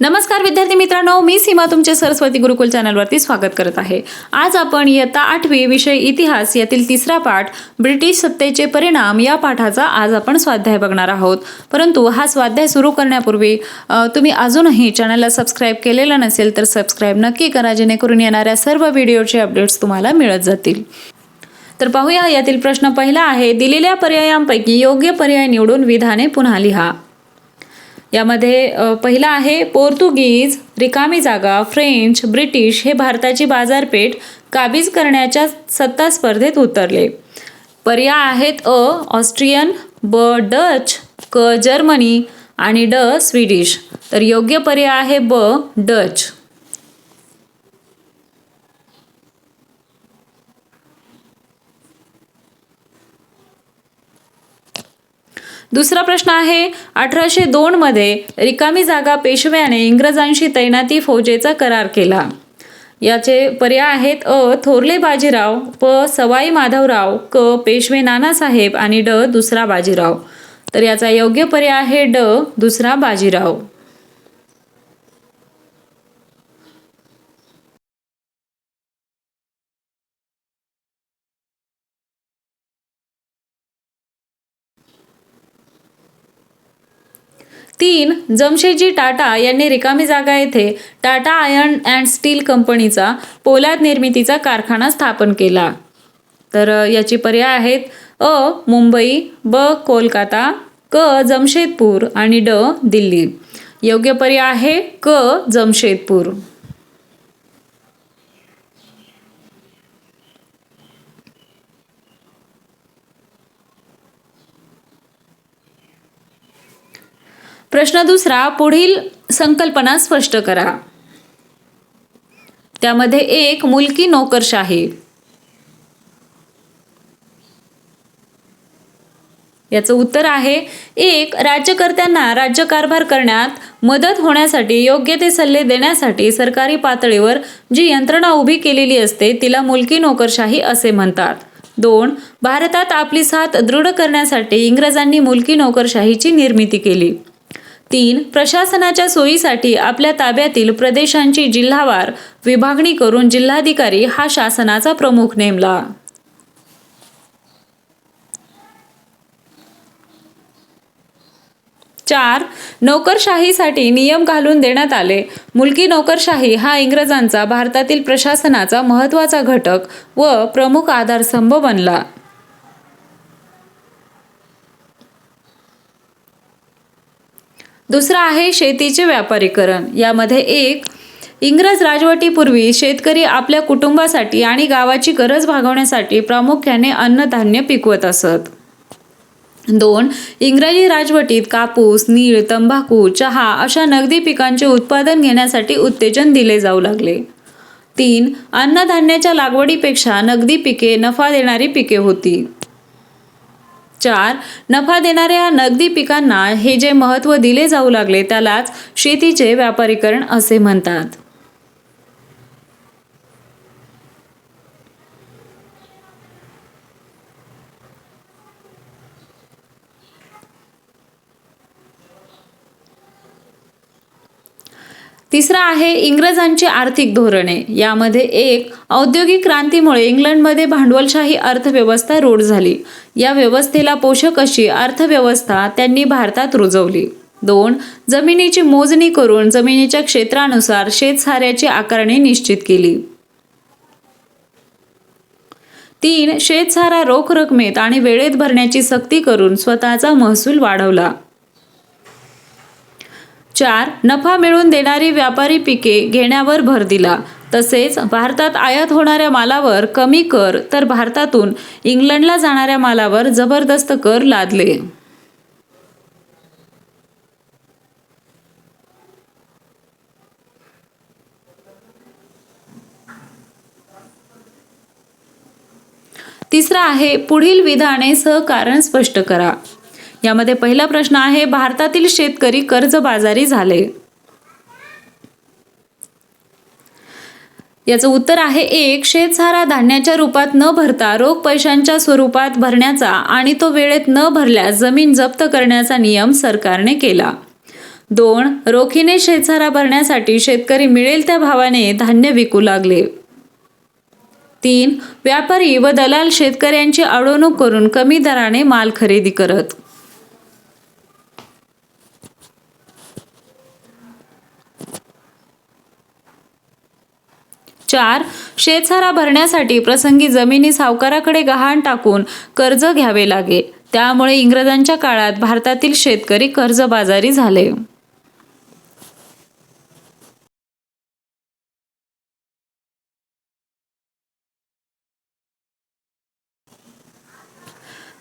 नमस्कार विद्यार्थी मित्रांनो मी सीमा तुमचे सरस्वती गुरुकुल चॅनलवरती स्वागत करत आहे. आज आपण इयत्ता आठवी विषय इतिहास यातील तिसरा पाठ ब्रिटिश सत्तेचे परिणाम या पाठाचा आज आपण स्वाध्याय बघणार आहोत. परंतु हा स्वाध्याय सुरू करण्यापूर्वी तुम्ही अजूनही चॅनलला सबस्क्राईब केलेलं नसेल तर सबस्क्राईब नक्की करा जेणेकरून येणाऱ्या सर्व व्हिडिओचे अपडेट्स तुम्हाला मिळत जातील. तर पाहूया यातील प्रश्न पहिला आहे दिलेल्या पर्यायांपैकी योग्य पर्याय निवडून विधाने पुन्हा लिहा. यामध्ये पहिला आहे पोर्तुगीज रिकामी जागा फ्रेंच ब्रिटिश हे भारताची बाजारपेठ काबीज करण्याच्या सत्ता स्पर्धेत उतरले. पर्याय आहेत अ ऑस्ट्रियन ब डच क जर्मनी आणि ड स्वीडिश. तर योग्य पर्याय आहे ब डच. दुसरा प्रश्न आहे अठराशे दोनमध्ये रिकामी जागा पेशव्याने इंग्रजांशी तैनाती फौजेचा करार केला. याचे पर्याय आहेत अ. थोरले बाजीराव प. सवाई माधवराव क. पेशवे नानासाहेब आणि ड. दुसरा बाजीराव. तर याचा योग्य पर्याय आहे ड. दुसरा बाजीराव. तीन जमशेदजी टाटा यांनी रिकामी जागा येथे टाटा आयर्न अँड स्टील कंपनीचा पोलाद निर्मितीचा कारखाना स्थापन केला. तर याची पर्याय आहेत अ मुंबई ब कोलकाता क जमशेदपूर आणि ड दिल्ली. योग्य पर्याय आहे क जमशेदपूर. प्रश्न दुसरा पुढील संकल्पना स्पष्ट करा. त्यामध्ये एक मुलकी नोकरशाही. याचं उत्तर आहे एक राज्यकर्त्यांना राज्यकारभार करण्यात मदत होण्यासाठी योग्य ते सल्ले देण्यासाठी सरकारी पातळीवर जी यंत्रणा उभी केलेली असते तिला मुलकी नोकरशाही असे म्हणतात. दोन भारतात आपली साथ दृढ करण्यासाठी इंग्रजांनी मुलकी नोकरशाहीची निर्मिती केली. तीन प्रशासनाच्या सोयीसाठी आपल्या ताब्यातील प्रदेशांची जिल्हावार विभागणी करून जिल्हाधिकारी हा शासनाचा प्रमुख नेमला. चार नोकरशाहीसाठी नियम घालून देण्यात आले. मुलगी नोकरशाही हा इंग्रजांचा भारतातील प्रशासनाचा महत्त्वाचा घटक व प्रमुख आधारस्तंभ बनला. दुसरा आहे शेतीचे व्यापारीकरण. यामध्ये एक इंग्रज राजवटीपूर्वी शेतकरी आपल्या कुटुंबासाठी आणि गावाची गरज भागवण्यासाठी प्रामुख्याने अन्नधान्य पिकवत असत. दोन इंग्रजी राजवटीत कापूस नीळ तंबाखू चहा अशा नगदी पिकांचे उत्पादन घेण्यासाठी उत्तेजन दिले जाऊ लागले. तीन अन्नधान्याच्या लागवडीपेक्षा नगदी पिके नफा देणारी पिके होती. चार नफा देणाऱ्या नगदी पिकांना हे जे महत्त्व दिले जाऊ लागले त्यालाच शेतीचे व्यापारीकरण असे म्हणतात. तिसरा आहे इंग्रजांची आर्थिक धोरणे. यामध्ये एक औद्योगिक क्रांतीमुळे इंग्लंडमध्ये भांडवलशाही अर्थव्यवस्था रूढ झाली. या व्यवस्थेला पोषक अशी अर्थव्यवस्था त्यांनी भारतात रुजवली. दोन जमिनीची मोजणी करून जमिनीच्या क्षेत्रानुसार शेतसाऱ्याची आकारणी निश्चित केली. तीन शेतसारा रोख रकमेत आणि वेळेत भरण्याची सक्ती करून स्वतःचा महसूल वाढवला. चार नफा मिळवून देणारी व्यापारी पिके घेण्यावर भर दिला. तसेच भारतात आयात होणाऱ्या मालावर कमी कर तर भारतातून इंग्लंडला जाणाऱ्या मालावर जबरदस्त कर लादले. तिसरा आहे पुढील विधाने सहकारण स्पष्ट करा. यामध्ये पहिला प्रश्न आहे भारतातील शेतकरी कर्जबाजारी झाले. याचं उत्तर आहे एक शेतसारा धान्याच्या रूपात न भरता रोख पैशांच्या स्वरूपात भरण्याचा आणि तो वेळेत न भरल्यास जमीन जप्त करण्याचा नियम सरकारने केला. दोन रोखीने शेतसारा भरण्यासाठी शेतकरी मिळेल त्या भावाने धान्य विकू लागले. तीन व्यापारी व दलाल शेतकऱ्यांची अडवणूक करून कमी दराने माल खरेदी करत. चार शेतसारा भरण्यासाठी प्रसंगी जमिनी सावकाराकडे गहाण टाकून कर्ज घ्यावे लागे. त्यामुळे इंग्रजांच्या काळात भारतातील शेतकरी कर्जबाजारी झाले.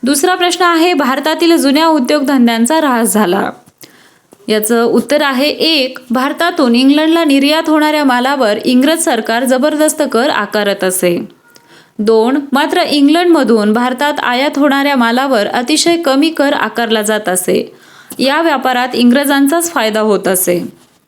दुसरा प्रश्न आहे भारतातील जुन्या उद्योगधंद्यांचा ऱ्हास झाला. याचं उत्तर आहे एक भारतातून इंग्लंडला निर्यात होणाऱ्या मालावर इंग्रज सरकार जबरदस्त कर आकारत असे. दोन मात्र इंग्लंडमधून भारतात आयात होणाऱ्या मालावर अतिशय कमी कर आकारला जात असे. या व्यापारात इंग्रजांचाच फायदा होत असे.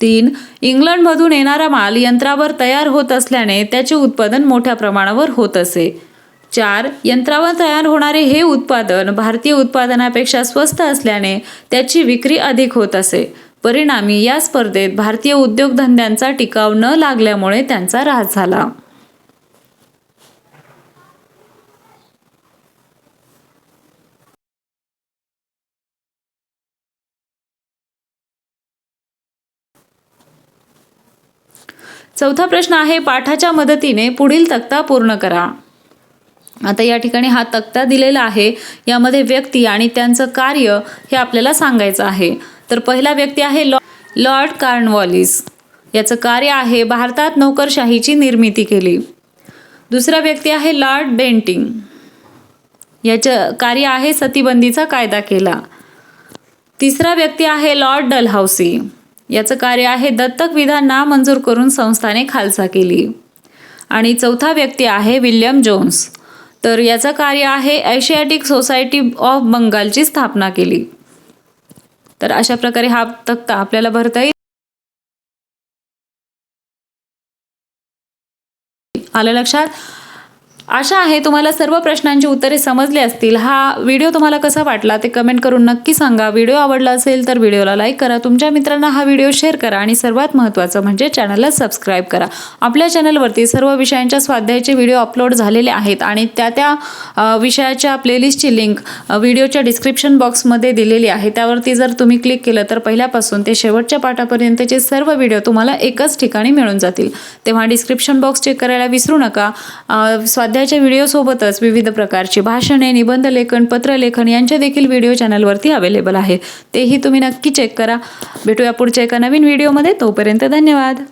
तीन इंग्लंडमधून येणारा माल यंत्रावर तयार होत असल्याने त्याचे उत्पादन मोठ्या प्रमाणावर होत असे. चार यंत्रावर तयार होणारे हे उत्पादन भारतीय उत्पादनापेक्षा स्वस्त असल्याने त्याची विक्री अधिक होत असे. परिणामी या स्पर्धेत भारतीय उद्योगधंद्यांचा टिकाव न लागल्यामुळे त्यांचा ऱ्हास झाला. चौथा प्रश्न आहे पाठाच्या मदतीने पुढील तक्ता पूर्ण करा. आता या ठिकाणी हा तक्ता दिलेला आहे. यामध्ये व्यक्ती आणि त्यांचं कार्य हे आपल्याला सांगायचं आहे. तर पहिला व्यक्ती आहे लॉ लॉर्ड कार्नवॉलिस. याचं कार्य आहे भारतात नोकरशाहीची निर्मिती केली. दुसरा व्यक्ती आहे लॉर्ड बेंटिंग. याचं कार्य आहे सतीबंदीचा कायदा केला. तिसरा व्यक्ती आहे लॉर्ड डलहाउसी याचं कार्य आहे दत्तक विधान नामंजूर करून संस्थाने खालसा केली. आणि चौथा व्यक्ती आहे विल्यम जोन्स. तर याचं कार्य आहे एशियाटिक सोसायटी ऑफ बंगालची स्थापना केली. तर अशा प्रकारे हा तक्ता आपल्याला भरता येईल. आलं लक्षात? आशा आहे तुम्हाला सर्व प्रश्नांची उत्तरे समजली असतील. हा व्हिडिओ तुम्हाला कसा वाटला ते कमेंट करून नक्की सांगा. व्हिडिओ आवडला असेल तर व्हिडिओला लाईक करा. तुमच्या मित्रांना हा व्हिडिओ शेअर करा आणि सर्वात महत्त्वाचं म्हणजे चॅनलला सबस्क्राईब करा. आपल्या चॅनलवरती सर्व विषयांच्या स्वाध्यायाचे व्हिडिओ अपलोड झालेले आहेत आणि त्या त्या विषयाच्या प्लेलिस्टची लिंक व्हिडिओच्या डिस्क्रिप्शन बॉक्समध्ये दिलेली आहे. त्यावरती जर तुम्ही क्लिक केलं तर पहिल्यापासून ते शेवटच्या पाठापर्यंतचे सर्व व्हिडिओ तुम्हाला एकच ठिकाणी मिळून जातील. तेव्हा डिस्क्रिप्शन बॉक्स चेक करायला विसरू नका. अ, स्वाध्यायाच्या व्हिडिओसोबतच विविध प्रकारची भाषणे निबंधलेखन पत्रलेखन यांचे देखील व्हिडिओ चॅनलवरती अवेलेबल आहे. तेही तुम्ही नक्की चेक करा. भेटूया पुढच्या एका नवीन व्हिडिओमध्ये तोपर्यंत धन्यवाद.